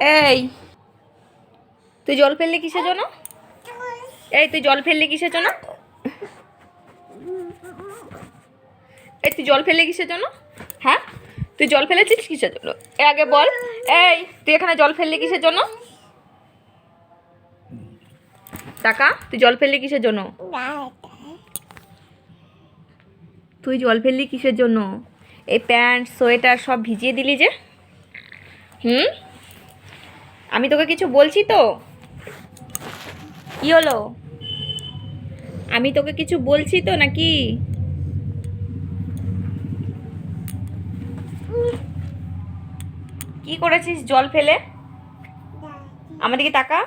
এই, তুই জল ফেললি কিসের জন্য? এই, তুই জল ফেললি কিসের জন্য? এই, তুই জল ফেললি কিসের জন্য? হ্যাঁ? তুই জল ফেলেছিস কিসের জন্য? এ, আগে বল। এই, তুই এখানে জল ফেললি কিসের জন্য? টাকা তুই জল ফেললি কিসের জন্য? তুই জল ফেললি কিসের জন্য? এই প্যান্ট, সোয়েটার সব ভিজিয়ে দিলি যে। হুম? আমি তোকে কিছু বলছি তো? কি হলো? আমি তোকে কিছু বলছি তো নাকি? কি করেছিস জল ফেলে? আমার দিকে তাকা।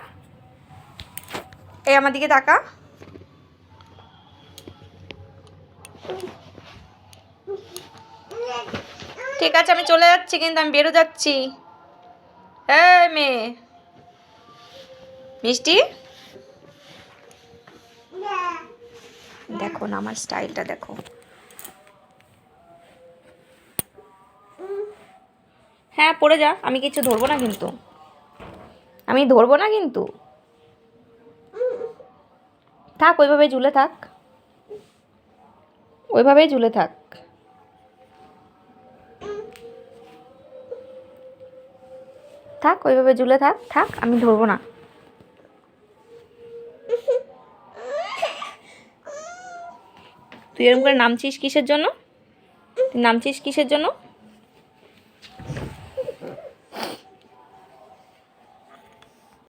এই, আমার দিকে তাকা। ঠিক আছে, আমি চলে যাচ্ছি, কিন্তু আমি বেরো যাচ্ছি। হ্যাঁ মেয়ে মিষ্টি? দেখো না, আমার স্টাইলটা দেখো। হ্যাঁ পড়ে যা, আমি কিছু ধরবো না কিন্তু। আমি ধরবো না কিন্তু। থাক, ওইভাবে ঝুলে থাক। ওইভাবেই ঝুলে থাক। থাক, ওইভাবে ঝুলে থাক থাক, আমি ধরবো না। তুই এরকম করে নামছিস কিসের জন্য? তুই নামছিস কিসের জন্য?